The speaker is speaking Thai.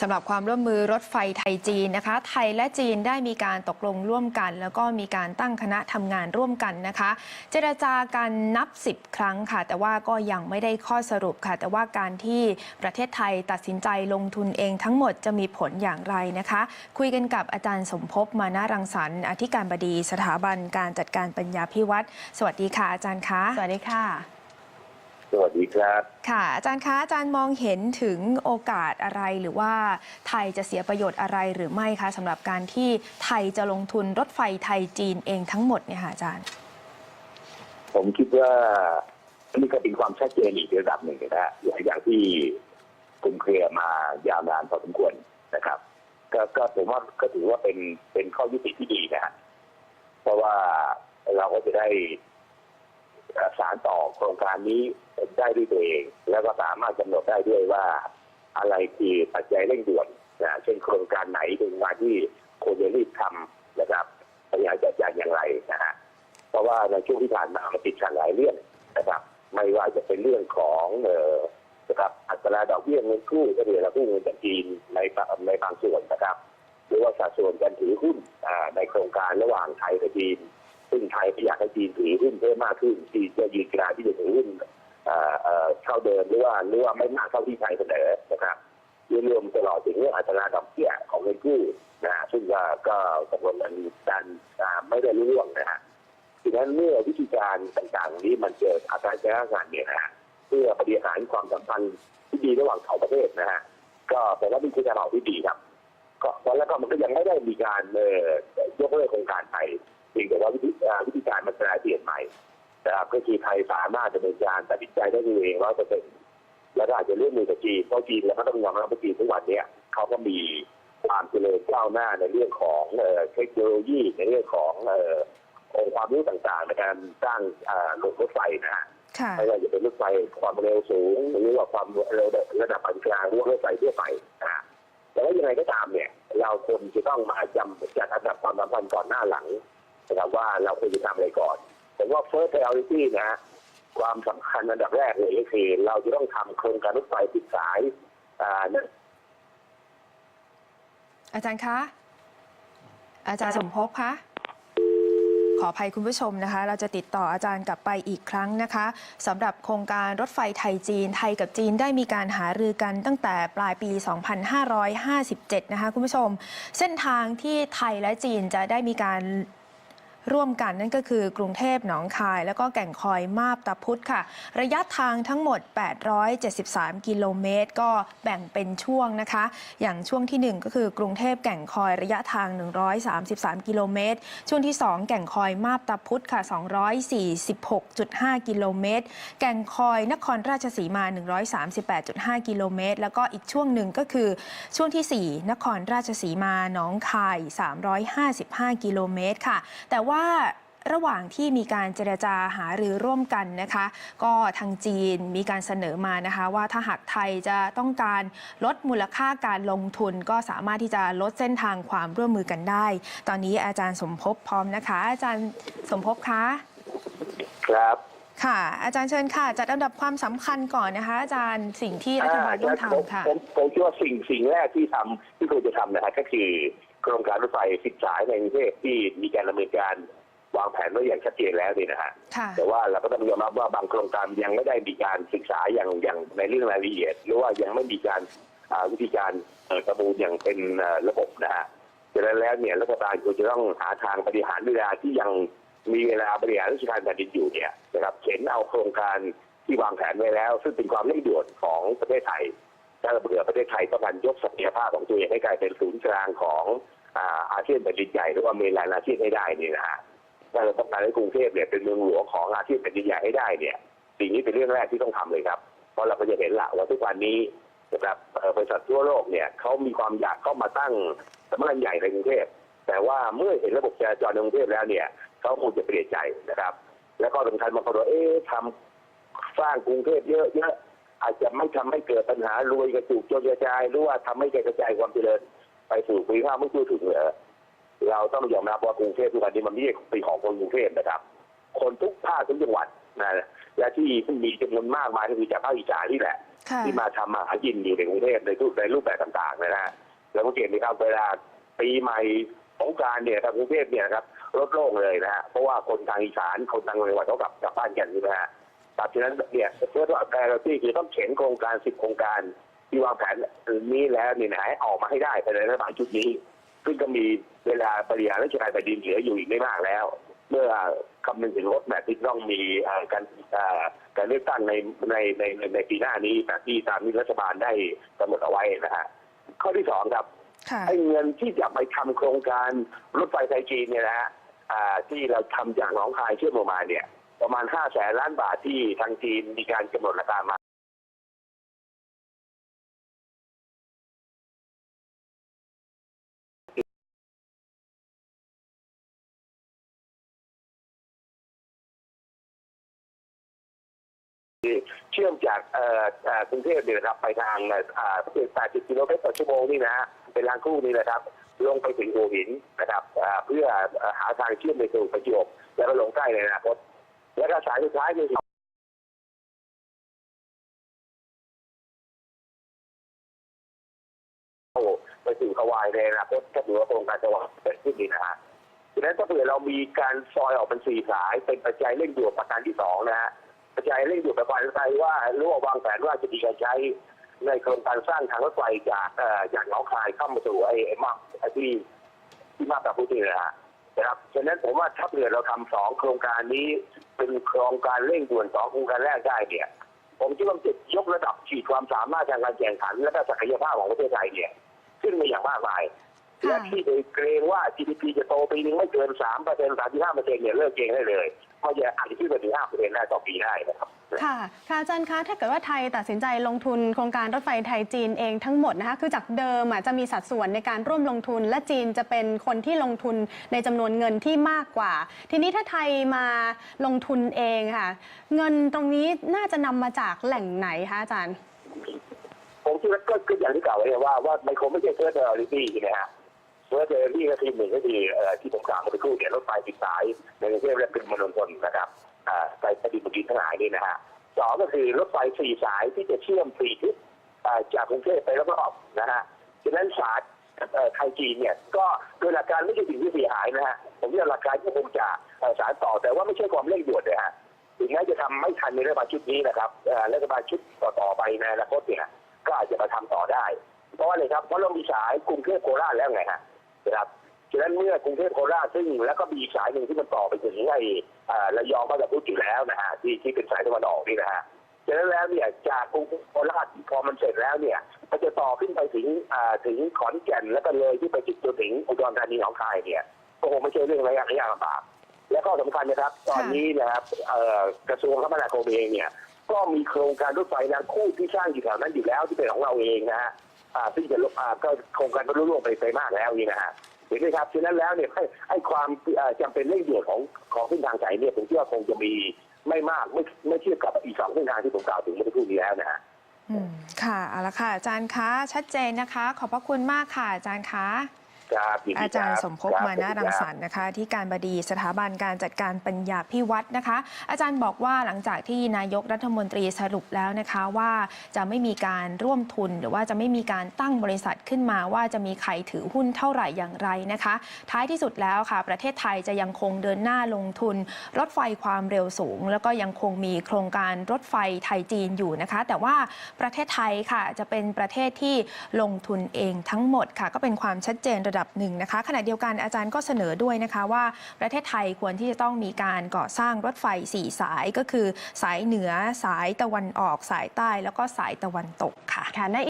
สำหรับความร่วมมือรถไฟไทยจีนนะคะ ไทยและจีนได้มีการตกลงร่วมกัน แล้วก็มีการตั้งคณะทำงานร่วมกันนะคะ เจรจากันนับ 10 ครั้งค่ะ แต่ว่าก็ยังไม่ได้ข้อสรุปค่ะ แต่ว่าการที่ประเทศไทยตัดสินใจลงทุนเองทั้งหมดจะมีผลอย่างไรนะคะ คุยกันกับอาจารย์สมภพมานารังสรรค์อธิการบดีสถาบันการจัดการปัญญาพิวัตรสวัสดีค่ะอาจารย์คะสวัสดีค่ะ สวัสดีครับ ค่ะ อาจารย์คะอาจารย์มองเห็นถึงโอกาสอะไรหรือว่าไทยจะเสียประโยชน์อะไรหรือไม่คะสำหรับการที่ไทยจะลงทุนรถไฟไทยจีนเองทั้งหมดเนี่ยค่ะอาจารย์ ผมคิดว่าอันนี้ก็เป็นความชัดเจนอีกระดับหนึ่งนะฮะหลายอย่างที่คลุมเครือมายาวนานพอสมควรนะครับก็ก็ผมว่าก็ถือว่าเป็นเป็นข้อยุติที่ดีนะฮะเพราะว่าเราก็จะได้เอ่อ สารต่อโครงการนี้ได้ด้วยตัวเอง แล้วก็สามารถกำหนดได้ด้วยว่า อะไรคือปัจจัยเร่งด่วนนะเช่นโครงการไหนเป็นงานที่ควรจะรีบทำนะครับพยายามจัดการอย่างไรนะฮะเพราะว่าในช่วงที่ผ่านมามันติดขัดหลายเรื่องนะครับ ไม่ว่าจะเป็นเรื่องของเอ่อนะครับอัตราดอกเบี้ยเงินกู้เฉลี่ยและกู้เงินจากจีนในในบางส่วนนะครับ หรือว่าสัดส่วนการถือหุ้นในโครงการระหว่างไทยกับจีน ซึ่งไทยอยากให้จีนถือหุ้นเพิ่มมากขึ้นจีนจะยืนกราที่จะถือหุ้นเอ่อเท่าเดิมหรือว่าหรือว่าไม่มากเท่าที่ไทยเสนอนะครับรวมตลอดถึงเรื่องอัตราดอกเบี้ยของเงินกู้นะซึ่งก็ก็ตกลงกันการไม่ได้รู้เรื่องนะฮะดังนั้นเมื่อวิธีการต่างๆนี้มันเกิดอาการแก้งานเนี่ยนะฮะเพื่อบริหารความสัมพันธ์ที่ดีระหว่างสองประเทศนะฮะก็แต่ว่านี่คือการออกที่ดีครับก็แล้วก็มันก็ยังไม่ได้มีการเอ่อยกเลิกโครงการไป พียงแต่ว่าวิธีอ่าวิธีการมันแปลเปลี่ยนใหม่นะครับก็คือไทยสามารถดำเนินการตัดสินใจได้ด้วยเองร้อยเปอร์เซ็นต์แล้วก็อาจจะเรื่องมือกับจีนเพราะจีนแล้วก็ต้องยอมรับว่าจีนทุกวันเนี้ยเขาก็มีความเจริญก้าวหน้าในเรื่องของเอ่อเทคโนโลยีในเรื่องของเอ่อองค์ความรู้ต่างๆในการสร้างอ่าระบบรถไฟนะฮะค่ะไม่ว่าจะเป็นรถไฟความเร็วสูง หรือว่าความเร็วระดับปานกลางหรือว่ารถไฟทั่วไปนะฮะแต่ว่ายังไงก็ตามเนี่ย เราควรจะต้องมาจำจัดอันดับความสัมพันธ์ก่อนหน้าหลัง นะครับว่าเราควรจะทำอะไรก่อนผมว่า first priority นะฮะความสำคัญอันดับแรกเลยก็คือเราจะต้องทำโครงการรถไฟติดสายอ่าอาจารย์คะ อาจารย์สมภพคะขออภัยคุณผู้ชมนะคะ เราจะติดต่ออาจารย์กลับไปอีกครั้งนะคะสำหรับโครงการรถไฟไทยจีน ไทยกับจีนได้มีการหารือกันตั้งแต่ปลายปี 2557 นะคะคุณผู้ชม เส้นทางที่ไทยและจีนจะได้มีการ ร่วมกันนั่นก็คือกรุงเทพหนองคาย แล้วก็แก่งคอยมาบตาพุธค่ะ ระยะทางทั้งหมด 873 กิโลเมตร ก็แบ่งเป็นช่วงนะคะ อย่างช่วงทีหนึ่1 ก็คือกรุงเทพแก่งคอยระยะทาง 133 กิโลเมตร ช่วงที่ 2 แก่งคอยมาบตาพุธค่ะ 246.5 กิโลเมตร แก่งคอยนครราชสีมา 138.5 กิโลเมตร แล้วก็อีกช่วงหนึ่งก็คือช่วงทีสี่4 นครราชสีมาหนองคาย 355 กิโลเมตรค่ะ แต่ว่าาระหว่างที่มีการเจรจาหารือร่วมกันนะคะ ก็ทางจีนมีการเสนอมานะคะ ว่าถ้าหากไทยจะต้องการลดมูลค่าการลงทุน ก็สามารถที่จะลดเส้นทางความร่วมมือกันได้ ตอนนี้อาจารย์สมภพพร้อมนะคะ อาจารย์สมภพคะ ครับ ค่ะ อาจารย์เชิญค่ะ จัดอันดับความสำคัญก่อนนะคะ อาจารย์สิ่งที่รัฐบาลต้องผมทำค่ะผมผมคิดว่าสิ่งสิ่งแรกที่ทำที่ควรจะทำนะฮะก็คือโครงการรถไฟสิบสายในกรุงเทพที่มีการดำเนินการวางแผนไว้อย่างชัดเจนแล้วนี่นะฮะค่ะแต่ว่าเราก็ต้องยอมรับว่าบางโครงการยังไม่ได้มีการศึกษาอย่างอย่างในเรื่องรายละเอียด หรือว่ายังไม่มีการอ่าวิธีการเอ่อประมูลอย่างเป็นเอ่อระบบนะฮะดังนั้นแล้วเนี่ยรัฐบาลควรจะต้องหาทางบริหารเวลาที่ยัง มีเวลาบริหารราชการแผ่นดินอยู่เนี่ยนะครับเข็นเอาโครงการที่วางแผนไว้แล้ว ซึ่งเป็นความเร่งด่วนของประเทศไทยถ้าเราเผื่อประเทศไทยต้องการยกศักยภาพของตัวเองให้กลายเป็นศูนย์กลางของอาอาเซียนแผ่นดินใหญ่หรือว่าเมนแลนอาเซียนให้ได้นี่นะฮะถ้าเราต้องการให้กรุงเทพเนี่ยเป็นเมืองหลวงของอาเซียนแผ่นดินใหญ่ให้ได้เนี่ยสิ่งนี้เป็นเรื่องแรกที่ต้องทำเลยครับ เพราะเราก็จะเห็นละว่าทุกวันนี้นะครับเอ่อบริษัททั่วโลกเนี่ยเขามีความอยากเข้ามาตั้งสำนักงานใหญ่ในกรุงเทพแต่ว่าเมื่อเห็นระบบจราจรในกรุงเทพแล้วเนี่ยเขาคงจะเปลี่ยนใจนะครับ แล้วก็สำคัญบางคนว่าเอ๊ะทำสร้างกรุงเทพเยอะๆอาจจะไม่ทำให้เกิดปัญหารวยกระจุกจนกระจายหรือว่าทำให้กระจายความเจริญ ไปสู่ภูมิภาคไม่ทั่วถึงเหรอเราต้องยอมรับว่ากรุงเทพทุกวันนี้มันไม่ใช่เป็นของคนกรุงเทพนะครับ คนทุกภาคทุกจังหวัดนะและที่มีจำนวนมากมายก็คือจากภาคอีสานนี่แหละค่ะที่มาทำมาหากินอยู่ในกรุงเทพในรูปในรูปแบบต่างๆนะฮะแล้วก็เห็นนะครับเวลาปีใหม่สงกรารเนี่ยทางกรุงเทพเนี่ยนะครับ รถโล่งเลยนะฮะเพราะว่าคนทางอีสานคนทางจังหวัดเขากลับกลับบ้านกันใช่ไหมฮะตัดฉะนั้นเนี่ยเพื่อว่าแพรที่คือต้องเขียนโครงการสิบโครงการที่วางแผนนี้แล้วเนี่ยนะให้ออกมาให้ได้ภายในรัฐบาลชุดนี้ ซึ่งก็มีเวลาบริหารราชการแผ่นดินเหลืออยู่อีกไม่มากแล้ว เมื่อคำนึงถึงรถแมพที่ต้องมีเอ่อการเอ่อการเลือกตั้งในในในในในปีหน้านี้แบบที่ตามที่รัฐบาลได้กำหนดเอาไว้นะฮะข้อที่สองครับค่ะไอ้เงินที่จะไปทำโครงการรถไฟไทยจีนเนี่ยนะฮะอ่า ที่เราทำจากหนองคายเชื่อมลงมาเนี่ย ประมาณห้าแสนล้านบาทที่ทางจีนมีการกำหนดราคามาเชื่อมจากกรุงเทพเนี่ยนะครับไปทางเอ่อ80กิโลเมตรต่อชั่วโมงนี่นะฮะเป็นรางคู่นี่นะครับ ลงไปถึงหัวหินนะครับเพื่อหาทางเชื่อมไปสู่ประจวบแล้วก็ลงใกล้ในอนาคตแล้วก็สายสุดท้ายคือไปสู่ฮาวายในอนาคตถ้าถือว่าโครงการจังหวัดเกิดขึ้นนี่นะฮะดังนั้นถ้าเผื่อเรามีการซอยออกเป็นสี่สายเป็นปัจจัยเร่งด่วนประการที่สองนะฮะกระจายเร่งด่วนประการไฟว่ารู้ว่าวางแผนว่าจะมีการใช้ ในโครงการสร้างทางรถไฟจากเอ่อจากหนองคายเข้ามาสู่ไอ้ไอ้มาไอ้ที่ที่มาแบบพุทธินะฮะนะครับฉะนั้นผมว่าถ้าเผื่อเราทำสองโครงการนี้เป็นโครงการเร่งด่วนสองโครงการแรกได้เนี่ยผมคิดว่ามันจะยกระดับขีดความสามารถทางการแข่งขัน และก็ศักยภาพของประเทศไทยเนี่ยขึ้นมาอย่างมากมายค่ะและที่ไปเกรงว่า GDP จะโตปีนึงไม่เกิน3เปอร์เซ็นต์3.5เปอร์เซ็นต์เนี่ยเลิกเกรงได้เลยเพราะจะอาจจะขึ้นไปถึง5เปอร์เซ็นต์ได้ต่อปีได้นะครับ ค่ะ ค่ะอาจารย์คะ ถ้าเกิดว่าไทยตัดสินใจลงทุนโครงการรถไฟไทยจีนเองทั้งหมดนะคะ คือจากเดิมอะจะมีสัดส่วนในการร่วมลงทุน และจีนจะเป็นคนที่ลงทุนในจำนวนเงินที่มากกว่า ทีนี้ถ้าไทยมาลงทุนเองค่ะ เงินตรงนี้น่าจะนำมาจากแหล่งไหนคะอาจารย์ ผมคิดว่าก็ก็อย่างที่กล่าวไว้ว่าว่ามันคงไม่ใช่เฟิร์สเดอร์ลิตี้ใช่ไหมฮะเฟิร์สเดอร์ลิตี้ก็คือหนึ่งก็คือเอ่อที่ผมกล่าวเมื่อสักครู่เนี่ยรถไฟติดสายในกรุงเทพและเป็นมณฑลนะครับ อ่าไปปฏิบัติทั้งหลายนี่นะฮะสองก็คือรถไฟสี่สายที่จะเชื่อมสี่ทิศจากกรุงเทพไปรอบๆนะฮะฉะนั้นสายไทยจีนเนี่ยก็โดยหลักการไม่ใช่สิ่งที่เสียหายนะฮะผมว่าหลักการที่คงจะสารต่อแต่ว่าไม่ใช่ความเร่งด่วนเลยฮะถึงแม้จะทำไม่ทันในรัฐบาลชุดนี้นะครับรัฐบาลชุดต่อๆไปในอนาคตเนี่ยก็อาจจะมาทำต่อได้ เพราะว่าอะไรครับเพราะเรามีสายกรุงเทพโคราชแล้วไงฮะนะครับะนั้นเมื่อกรุงเทพโคราชซึ่งแล้วก็มีอีกสายหนึ่งที่มันต่อไปถึงไอ้เอ่อระยองมาจากพุทธอยู่แล้วนะฮะที่ที่เป็นสายตะวันออกนี่นะฮะฉะนั้นแล้วเนี่ยจากกรุงเทพโคราชพอมันเสร็จแล้วเนี่ยมันจะต่อขึ้นไปถึงอ่าถึงขอนแก่นแล้วก็เลยที่ไปจนถึงอุดรธานีหนองคายเนี่ยก็คงไม่ใช่เรื่องระยะระยะลำบากและก็สำคัญนะครับ ตอนนี้นะครับเอ่อกระทรวงคมนาคมเองเนี่ยก็มีโครงการรถไฟรางคู่ที่สร้างอยู่แถวนั้นอยู่แล้วที่เป็นของเราเองนะฮะอ่าซึ่งจะลดอ่าก็โครงการบรรลุล่วงไปไปมากแล้วนี่นะฮะ เห็นไหมครับฉะนั้นแล้วเนี่ยให้ให้ความเอ่อจำเป็นเร่งด่วนของของเส้นทางสายเนี่ยผมเชื่อคงจะมีไม่มากไม่ไม่เทียบกับอีกสองเส้นทางที่ผมกล่าวถึงเมื่อสักครู่นี้แล้วนะฮะอืมค่ะเอาละค่ะ อาจารย์คะชัดเจนนะคะ ขอบพระคุณมากค่ะอาจารย์คะ ครับยินดีอาจารย์คบสมภพคบมานารังสรรค์นะคะ ที่การบดีสถาบันการจัดการปัญญาพิวัตรนะคะ อาจารย์บอกว่าหลังจากที่นายกรัฐมนตรีสรุปแล้วนะคะว่าจะไม่มีการร่วมทุน หรือว่าจะไม่มีการตั้งบริษัทขึ้นมาว่าจะมีใครถือหุ้นเท่าไหร่อย่างไรนะคะ ท้ายที่สุดแล้วค่ะ ประเทศไทยจะยังคงเดินหน้าลงทุน รถไฟความเร็วสูง แล้วก็ยังคงมีโครงการรถไฟไทยจีนอยู่นะคะ แต่ว่าประเทศไทยค่ะจะเป็นประเทศที่ลงทุนเองทั้งหมดค่ะ ก็เป็นความชัดเจนระดับหนึ่งนะคะขณะเดียวกันอาจารย์ก็เสนอด้วยนะคะว่าประเทศไทยควรที่จะต้องมีการก่อสร้างรถไฟ 4 สายก็คือ สายเหนือสายตะวันออกสายใต้ แล้วก็สายตะวันตกค่ะ